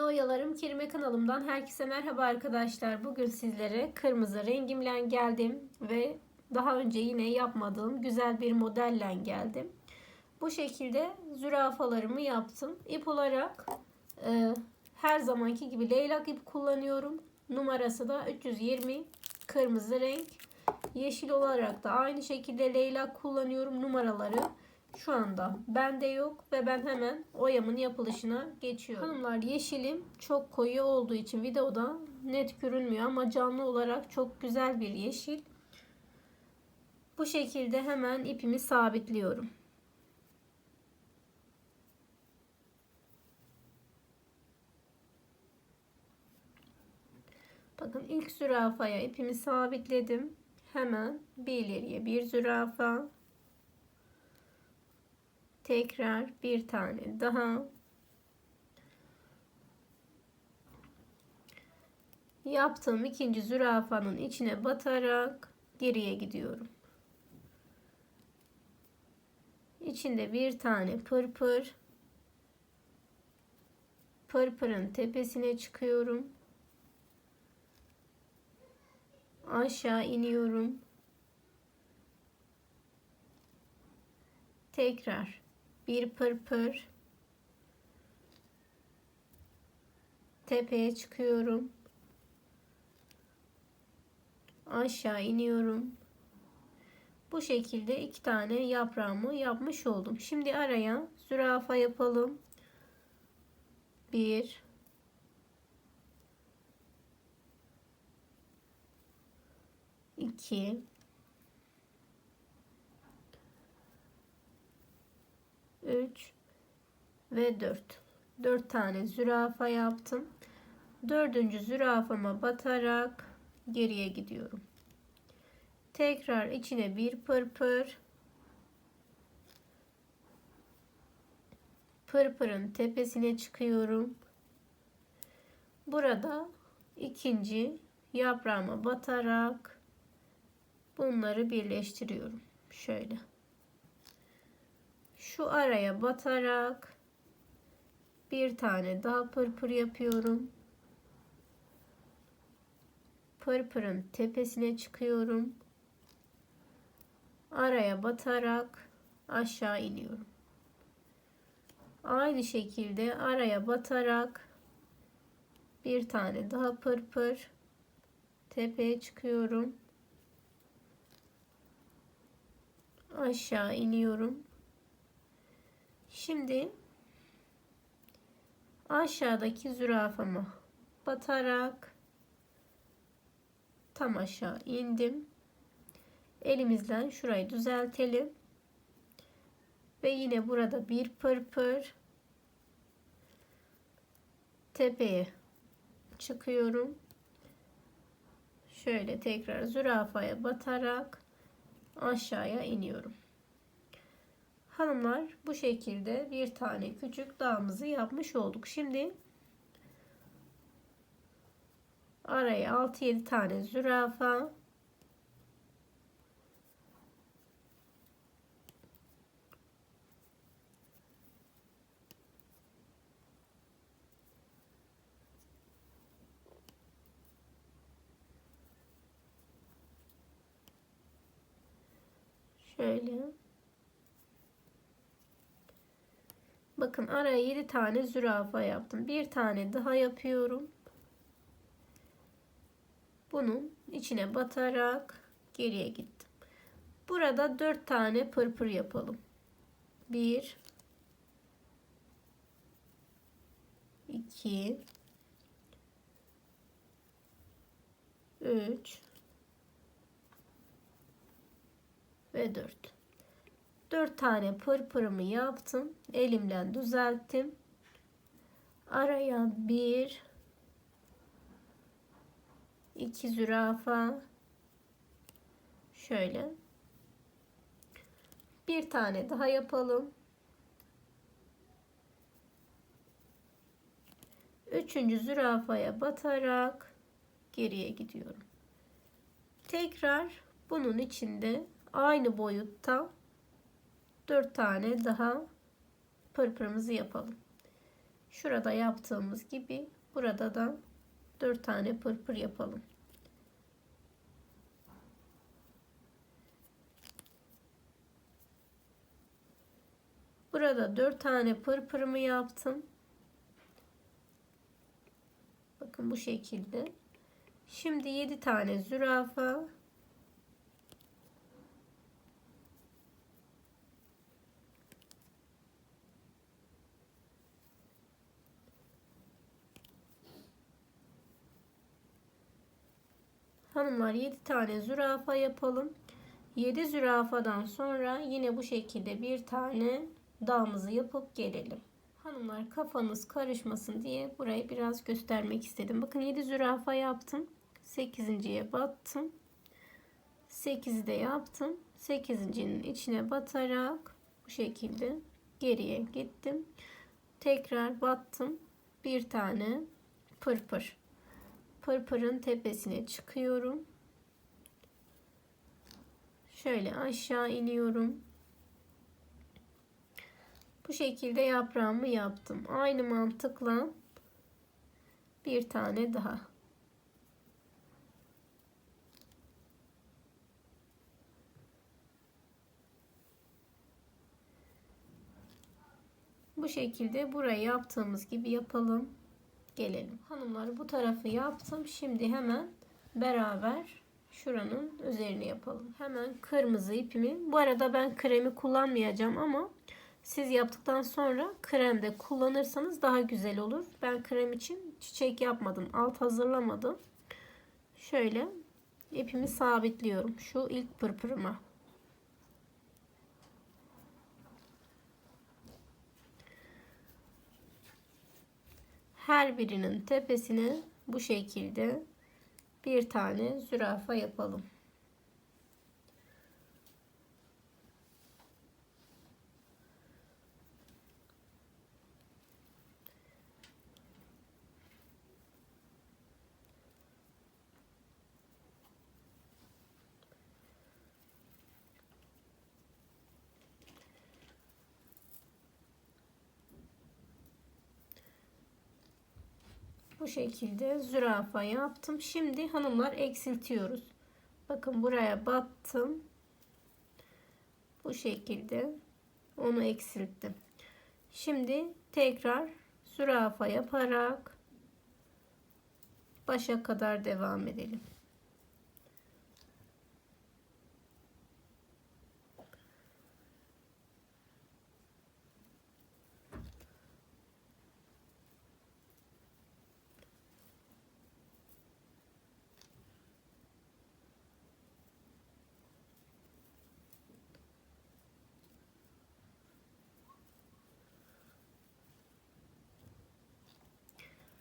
Yeni Oyalarım Kirme kanalımdan herkese merhaba arkadaşlar. Bugün sizlere kırmızı rengimle geldim ve daha önce yine yapmadığım güzel bir modelle geldim. Bu şekilde zürafalarımı yaptım. İp olarak e, her zamanki gibi leylak ip kullanıyorum. Numarası da 320 kırmızı renk. Yeşil olarak da aynı şekilde leylak kullanıyorum. Numaraları şu anda bende yok ve ben hemen oyamın yapılışına geçiyorum. Hanımlar yeşilim çok koyu olduğu için videoda net görünmüyor ama canlı olarak çok güzel bir yeşil. Bu şekilde hemen ipimi sabitliyorum. Bakın ilk zürafaya ipimi sabitledim. Hemen bir ileriye bir zürafa, tekrar bir tane daha yaptığım ikinci zürafanın içine batarak geriye gidiyorum. İçinde bir tane pırpır pırpırın tepesine çıkıyorum. Aşağı iniyorum. Tekrar bir pırpır tepeye çıkıyorum. Aşağı iniyorum. Bu şekilde iki tane yaprağımı yapmış oldum. Şimdi araya zürafa yapalım. Bir. İki 3 ve 4. 4 tane zürafa yaptım. Dördüncü zürafama batarak geriye gidiyorum. Tekrar içine bir pırpır. Pırpırın tepesine çıkıyorum. Burada ikinci yaprağıma batarak bunları birleştiriyorum. Şöyle şu araya batarak bir tane daha pırpır yapıyorum. Pırpırın tepesine çıkıyorum. Araya batarak aşağı iniyorum. Aynı şekilde araya batarak bir tane daha pırpır tepeye çıkıyorum. Aşağı iniyorum. Şimdi aşağıdaki zürafama batarak tam aşağı indim. Elimizden şurayı düzeltelim. Ve yine burada bir pırpır tepeye çıkıyorum. Şöyle tekrar zürafaya batarak aşağıya iniyorum. Hanımlar bu şekilde bir tane küçük dağımızı yapmış olduk. Şimdi araya 6-7 tane zürafa şöyle Bakın araya 7 tane zürafa yaptım. Bir tane daha yapıyorum. Bunun içine batarak geriye gittim. Burada 4 tane pırpır yapalım. 1 2 3 ve 4 4 tane pırpırımı yaptım. Elimden düzelttim. Araya bir iki zürafa şöyle bir tane daha yapalım. Üçüncü zürafaya batarak geriye gidiyorum. Tekrar bunun içinde aynı boyutta 4 tane daha pırpırımızı yapalım. Şurada yaptığımız gibi burada da 4 tane pırpır yapalım. Burada 4 tane pırpırımı yaptım. Bakın bu şekilde. Şimdi 7 tane zürafa. Hanımlar 7 tane zürafa yapalım. 7 zürafadan sonra yine bu şekilde bir tane dağımızı yapıp gelelim. Hanımlar kafanız karışmasın diye burayı biraz göstermek istedim. Bakın 7 zürafa yaptım. 8.ye battım. 8'i de yaptım. 8.'nin içine batarak bu şekilde geriye gittim. Tekrar battım. Bir tane pırpır. Pırpırın tepesine çıkıyorum. Şöyle aşağı iniyorum. Bu şekilde yaprağımı yaptım. Aynı mantıkla bir tane daha. Bu şekilde burayı yaptığımız gibi yapalım. Gelelim. Hanımlar bu tarafı yaptım. Şimdi hemen beraber şuranın üzerine yapalım. Hemen kırmızı ipimi. Bu arada ben kremi kullanmayacağım ama siz yaptıktan sonra krem de kullanırsanız daha güzel olur. Ben krem için çiçek yapmadım. Alt hazırlamadım. Şöyle ipimi sabitliyorum. Şu ilk pırpırıma. Her birinin tepesine bu şekilde bir tane zürafa yapalım. Bu şekilde zürafa yaptım. Şimdi hanımlar eksiltiyoruz. Bakın buraya battım. Bu şekilde onu eksilttim. Şimdi tekrar zürafa yaparak başa kadar devam edelim.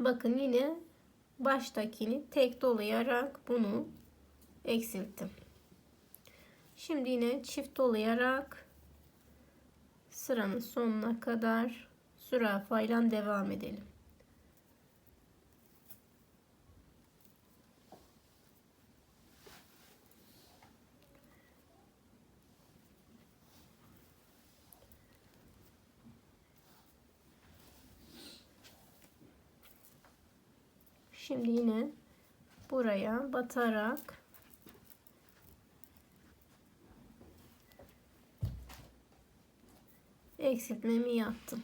Bakın yine baştakini tek dolayarak bunu eksilttim. Şimdi yine çift dolayarak sıranın sonuna kadar zürafayla devam edelim. Şimdi yine buraya batarak eksiltmemi yaptım.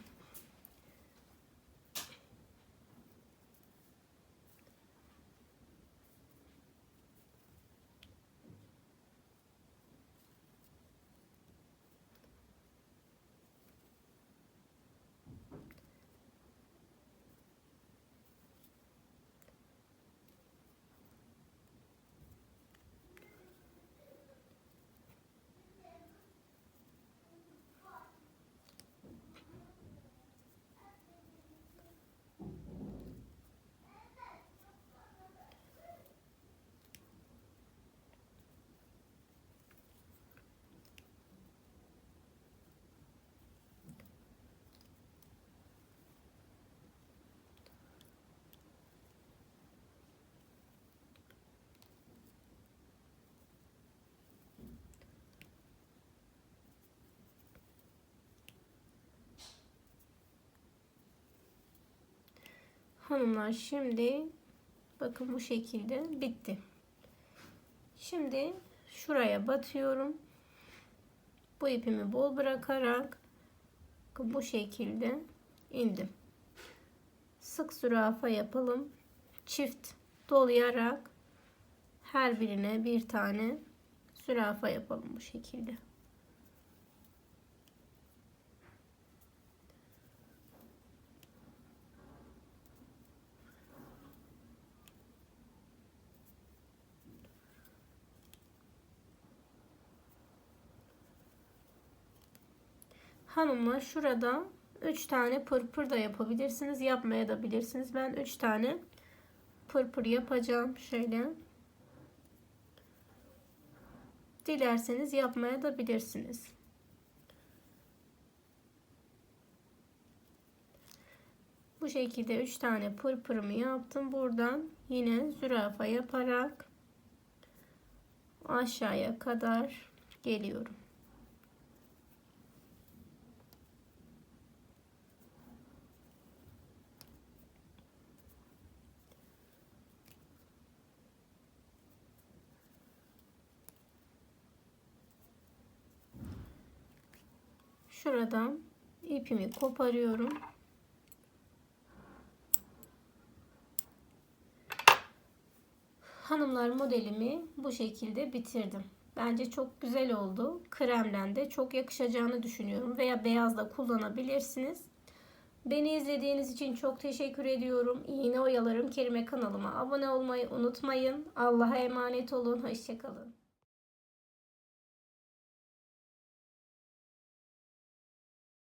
Hanımlar şimdi bakın bu şekilde bitti. Şimdi şuraya batıyorum. Bu ipimi bol bırakarak bu şekilde indim. Sık zürafa yapalım. Çift dolayarak her birine bir tane zürafa yapalım bu şekilde. Hanımlar şurada 3 tane pırpır da yapabilirsiniz. Yapmaya da bilirsiniz. Ben 3 tane pırpır yapacağım. Şöyle. Dilerseniz yapmaya da bilirsiniz. Bu şekilde 3 tane pırpırımı yaptım. Buradan yine zürafa yaparak aşağıya kadar geliyorum. Şuradan ipimi koparıyorum. Hanımlar modelimi bu şekilde bitirdim. Bence çok güzel oldu. Kremden de çok yakışacağını düşünüyorum. Veya beyaz da kullanabilirsiniz. Beni izlediğiniz için çok teşekkür ediyorum. İğne oyalarım kelime kanalıma abone olmayı unutmayın. Allah'a emanet olun. Hoşçakalın.